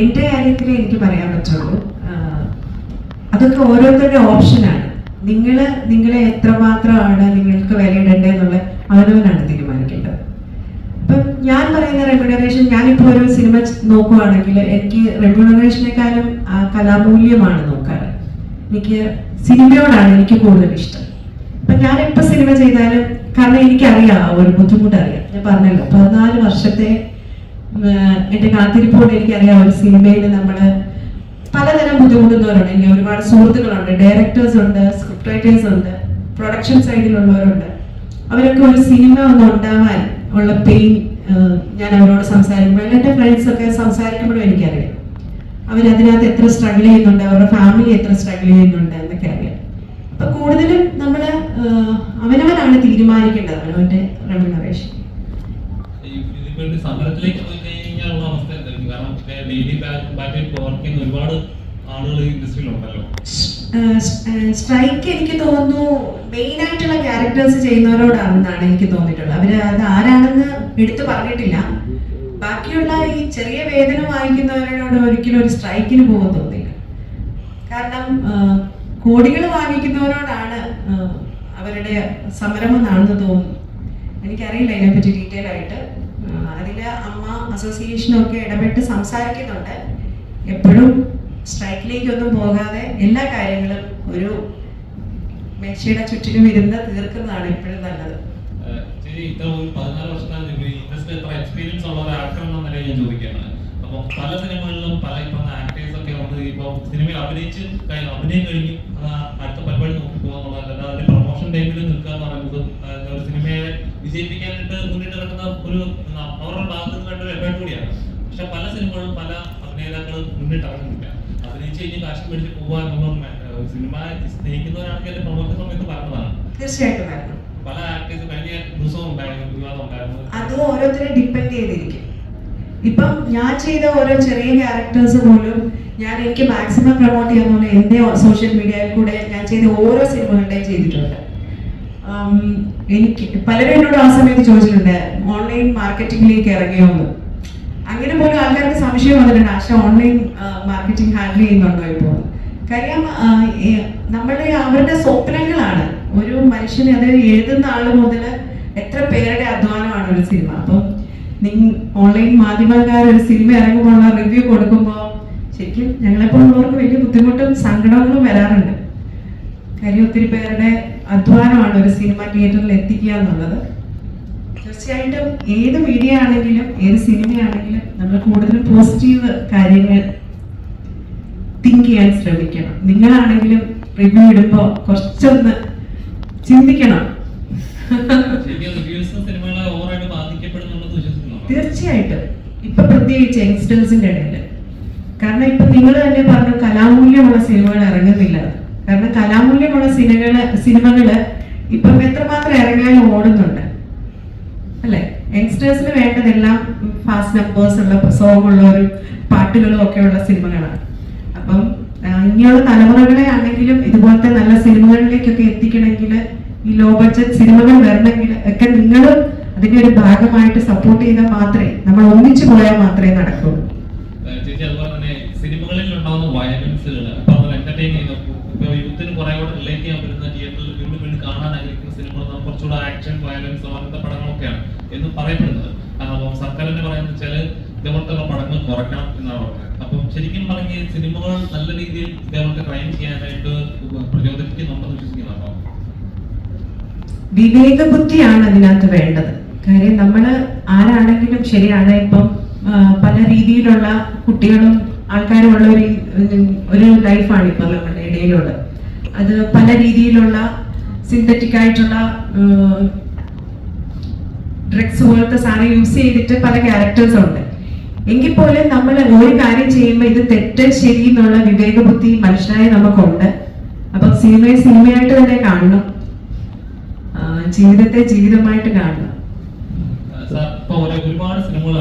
എന്റെ കാര്യത്തിൽ എനിക്ക് പറയാൻ പറ്റുള്ളൂ. അതൊക്കെ ഓരോരുത്തരുടെ ഓപ്ഷനാണ് നിങ്ങൾ നിങ്ങളെ എത്രമാത്രമാണ് നിങ്ങൾക്ക് വിലയിടേണ്ടതെന്നുള്ള അവനവനാണ് തീരുമാനിക്കേണ്ടത്. അപ്പം ഞാൻ പറയുന്ന റെമ്യൂണറേഷൻ ഞാനിപ്പോൾ ഒരു സിനിമ നോക്കുവാണെങ്കിൽ എനിക്ക് റെമ്യൂണറേഷനേക്കാളും കലാമൂല്യമാണ് നോക്കാറ്. എനിക്ക് സിനിമയോടാണ് എനിക്ക് കൂടുതൽ ഇഷ്ടം അപ്പം ഞാൻ സിനിമ ചെയ്താലും കാരണം എനിക്കറിയാം ഒരു ബുദ്ധിമുട്ടറിയാം. ഞാൻ പറഞ്ഞല്ലോ പതിനാല് വർഷത്തെ എന്റെ കാത്തിരിപ്പോട് എനിക്കറിയാം ഒരു സിനിമയിൽ നമ്മൾ പലതരം ബുദ്ധിമുട്ടുന്നവരുണ്ട്. എനിക്ക് ഒരുപാട് സുഹൃത്തുക്കളുണ്ട് ഡയറക്ടേഴ്സ് ഉണ്ട് സ്ക്രിപ്റ്റ് റൈറ്റേഴ്സ് ഉണ്ട് പ്രൊഡക്ഷൻ സൈഡിലുള്ളവരുണ്ട് അവരൊക്കെ ഒരു സിനിമ ഒന്ന് ഉണ്ടാവാൻ ഉള്ള പെയിൻ ഞാൻ അവരോട് സംസാരിക്കുമ്പോൾ എന്റെ ഫ്രണ്ട്സ് ഒക്കെ സംസാരിക്കുമ്പോഴും എനിക്കറിയാം. അവരതിനകത്ത് എത്ര സ്ട്രഗിൾ ചെയ്യുന്നുണ്ട് അവരുടെ ഫാമിലി എത്ര സ്ട്രഗിൾ ചെയ്യുന്നുണ്ട് എന്നൊക്കെ അറിയാം. അപ്പൊ കൂടുതലും നമ്മൾ അവനവനാണ് തീരുമാനിക്കേണ്ടത്? അവനവന്റെ റെമ്യൂണറേഷൻ സമരത്തിലേക്ക് പോയി കഴിഞ്ഞാലുള്ള അവസ്ഥ എന്തായിരിക്കും? കാരണം ഡെയിലി ബാറ്റിൽ വർക്ക് ചെയ്യുന്ന ഒരുപാട് ആളുകൾ ഇൻഡസ്ട്രിയിലുണ്ടല്ലോ സ്ട്രൈക്ക് എനിക്ക് തോന്നുന്നു മെയിൻ ആയിട്ടുള്ള ക്യാരക്ടേഴ്സ് ചെയ്യുന്നവരോടാണെന്നാണ് എനിക്ക് തോന്നിയിട്ടുള്ളത്. അവർ അത് ആരാണെന്ന് എടുത്തു പറഞ്ഞിട്ടില്ല. ബാക്കിയുള്ള ഈ ചെറിയ വേതനം വാങ്ങിക്കുന്നവരോട് ഒരിക്കലും ഒരു സ്ട്രൈക്കിന് പോകാൻ തോന്നില്ല കാരണം കോടികൾ വാങ്ങിക്കുന്നവരോടാണ് അവരുടെ സമരം എന്നാണെന്ന് തോന്നുന്നു. എനിക്കറിയില്ല ഇതിനെപ്പറ്റി ഡീറ്റെയിൽ ആയിട്ട്. അതിൽ അമ്മ അസോസിയേഷനൊക്കെ ഇടപെട്ട് സംസാരിക്കുന്നുണ്ട്. എപ്പോഴും സ്ട്രൈക്കിലേക്കൊന്നും പോകാതെ എല്ലാ കാര്യങ്ങളും ഒരു മേശയുടെ ചുറ്റിനും ഇരുന്ന് തീർക്കുന്നതാണ് എപ്പോഴും നല്ലത്. പതിനാല് വർഷത്തെ എക്സ്പീരിയൻസ് ഉള്ള ഒരു ആക്ടർ എന്ന നിലയിൽ ഞാൻ ചോദിക്കുകയാണ് അപ്പം പല സിനിമകളിലും പല ഇപ്പം ആക്ടേഴ്സ് ഒക്കെ ഉണ്ട്. ഇപ്പൊ സിനിമയിൽ അഭിനയിച്ച് കഴിഞ്ഞു അഭിനയം കഴിഞ്ഞു അത് അടുത്ത പരിപാടി നോക്കി പോകാന്നുള്ളതല്ല. അതിന്റെ പ്രൊമോഷൻ ടൈമിൽ നിൽക്കുക എന്ന് പറയുന്നത്. ഒരു സിനിമയെ വിജയിപ്പിക്കാനായിട്ട് മുന്നിട്ട് നടക്കുന്ന ഒരു അവരുടെ ഭാഗത്ത് നിന്ന് കണ്ട ഒരു എഫേർട്ട് കൂടിയാണ്. പക്ഷെ പല സിനിമകളും പല അഭിനേതാക്കളും മുന്നിട്ട് ഇറങ്ങുന്നില്ല. അഭിനയിച്ച് കഴിഞ്ഞ് കാശ് മേടിച്ച് പോവുക എന്നുള്ള സിനിമ സ്നേഹിക്കുന്നവരാണെങ്കിൽ അതിന്റെ പ്രൊമോഷൻ സമയത്ത് പറഞ്ഞതാണ്. തീർച്ചയായിട്ടും പല ആക്ടേഴ്സ് കഴിഞ്ഞ ദിവസവും ഉണ്ടായിരുന്നു വിവാദം ഉണ്ടായിരുന്നു. അത് ഓരോരുത്തരെ ഡിപ്പെൻഡ് ചെയ്തിരിക്കും. ഇപ്പം ഞാൻ ചെയ്ത ഓരോ ചെറിയ ക്യാരക്ടേഴ്സ് പോലും ഞാൻ എനിക്ക് മാക്സിമം പ്രൊമോട്ട് ചെയ്യാൻ പോലെ എന്റെ സോഷ്യൽ മീഡിയയിൽ കൂടെ ഞാൻ ചെയ്ത ഓരോ സിനിമകളുടെയും ചെയ്തിട്ടുണ്ട്. എനിക്ക് പലരും എന്നോട് ആ സമയത്ത് ചോദിച്ചിട്ടുണ്ട് ഓൺലൈൻ മാർക്കറ്റിംഗിലേക്ക് ഇറങ്ങിയോ അങ്ങനെ പോലും ആൾക്കാർക്ക് സംശയം വന്നിട്ടുണ്ട് ആശ ഓൺലൈൻ മാർക്കറ്റിംഗ് ഹാൻഡിൽ ചെയ്യുന്നുണ്ടോ ഇപ്പോൾ കാര്യം നമ്മളുടെ അവരുടെ സ്വപ്നങ്ങളാണ്. ഒരു മനുഷ്യനെ അത് എഴുതുന്ന ആൾ മുതൽ എത്ര പേരുടെ അധ്വാനമാണ് ഒരു സിനിമ. അപ്പം ഓൺലൈൻ മാധ്യമക്കാർ ഒരു സിനിമ ഇറങ്ങുമ്പോൾ റിവ്യൂ കൊടുക്കുമ്പോൾ ശരിക്കും ഞങ്ങളെപ്പോലുള്ളവർക്ക് വലിയ ബുദ്ധിമുട്ടും സങ്കടങ്ങളും വരാറുണ്ട്. കാര്യം ഒത്തിരി പേരുടെ അധ്വാനമാണ് ഒരു സിനിമ തിയേറ്ററിൽ എത്തിക്കുക എന്നുള്ളത്. തീർച്ചയായിട്ടും ഏത് മീഡിയ ആണെങ്കിലും ഏത് സിനിമയാണെങ്കിലും നമ്മൾ കൂടുതൽ പോസിറ്റീവ് കാര്യങ്ങൾ തിങ്ക് ചെയ്യാൻ ശ്രമിക്കണം. നിങ്ങളാണെങ്കിലും റിവ്യൂ ഇടുമ്പോൾ കുറച്ചൊന്ന് ചിന്തിക്കണം. തീർച്ചയായിട്ടും. ഇപ്പൊ പ്രത്യേകിച്ച് യങ്സ്റ്റേഴ്സിന്റെ ഇടയിൽ കാരണം ഇപ്പൊ നിങ്ങൾ തന്നെ പറഞ്ഞു കലാമൂല്യമുള്ള സിനിമകൾ ഇറങ്ങുന്നില്ല. കാരണം കലാമൂല്യമുള്ള സിനിമകൾ സിനിമകൾ ഇപ്പം എത്രമാത്രം ഇറങ്ങിയാലും ഓടുന്നുണ്ട്. അല്ലെ? യങ്സ്റ്റേഴ്സിന് വേണ്ടതെല്ലാം ഫാസ്റ്റ് നമ്പേഴ്സ് ഉള്ള സോങ് ഉള്ളവരും പാട്ടുകളും ഒക്കെ ഉള്ള സിനിമകളാണ്. അപ്പം ഇനിയുള്ള തലമുറകളെ ആണെങ്കിലും ഇതുപോലത്തെ നല്ല സിനിമകളിലേക്കൊക്കെ എത്തിക്കണമെങ്കിൽ ഈ ലോ ബഡ്ജറ്റ് സിനിമകൾ വരണമെങ്കിൽ ഒക്കെ നിങ്ങളും അതിന്റെ ഒരു ഭാഗമായിട്ട് സപ്പോർട്ട് ചെയ്താൽ മാത്രമേ നമ്മൾ ഒന്നിച്ചു പോയാൽ മാത്രമേ നടക്കുള്ളൂ. ഏഹ് ചേച്ചി അതുപോലെ തന്നെ സിനിമകളിൽ ഉണ്ടാകുന്ന വയലൻസുകൾ അപ്പൊ നമ്മൾ എന്റർടൈൻ ചെയ്യുന്ന ഇപ്പൊ യൂത്തിന് കുറെ കൂടെ റിലേറ്റ് ചെയ്യാൻ പറ്റുന്ന തിയേറ്ററിൽ വീണ്ടും വീണ്ടും കാണാൻ ആഗ്രഹിക്കുന്ന സിനിമകൾ കുറച്ചുകൂടെ ആക്ഷൻ വയലൻസ് അങ്ങനത്തെ പടങ്ങളൊക്കെയാണ് എന്ന് പറയപ്പെടുന്നത്. സർക്കാർ തന്നെ പറയുന്നത് വെച്ചാൽ ഇതേപോലത്തെ പടങ്ങൾ കുറയ്ക്കണം എന്നാണ് പറയുന്നത്. അപ്പം ശരിക്കും പറഞ്ഞ സിനിമകൾ നല്ല രീതിയിൽ ഇതേപോലത്തെ ക്രൈം ചെയ്യാനായിട്ട് പ്രചോദിപ്പിക്കുന്നുണ്ടെന്ന് വിശ്വസിക്കുന്നുണ്ടോ? വിവേക ബുദ്ധിയാണ് അതിനകത്ത് വേണ്ടത്. കാര്യം നമ്മൾ ആരാണെങ്കിലും ശരിയാണ്. ഇപ്പം പല രീതിയിലുള്ള കുട്ടികളും ആൾക്കാരും ഉള്ള ഒരു ഒരു ലൈഫാണ് ഇപ്പൊ നമ്മുടെ ഇടയിലുള്ളത്. അത് പല രീതിയിലുള്ള സിന്തറ്റിക് ആയിട്ടുള്ള ഡ്രഗ്സ് പോലത്തെ സാധനം യൂസ് ചെയ്തിട്ട് പല ക്യാരക്ടേഴ്സ് ഉണ്ട്. എങ്കിൽ പോലും നമ്മൾ ഒരു കാര്യം ചെയ്യുമ്പോൾ ഇത് തെറ്റ് ശരി എന്നുള്ള വിവേകബുദ്ധി ബുദ്ധി മനുഷ്യനായി നമുക്കുണ്ട്. അപ്പൊ സിനിമയെ സിനിമയായിട്ട് തന്നെ കാണണം. ജീവിതത്തെ ജീവിതമായിട്ട് കാണണം. സാർ. ഇപ്പൊ ഒരുപാട് സിനിമകൾ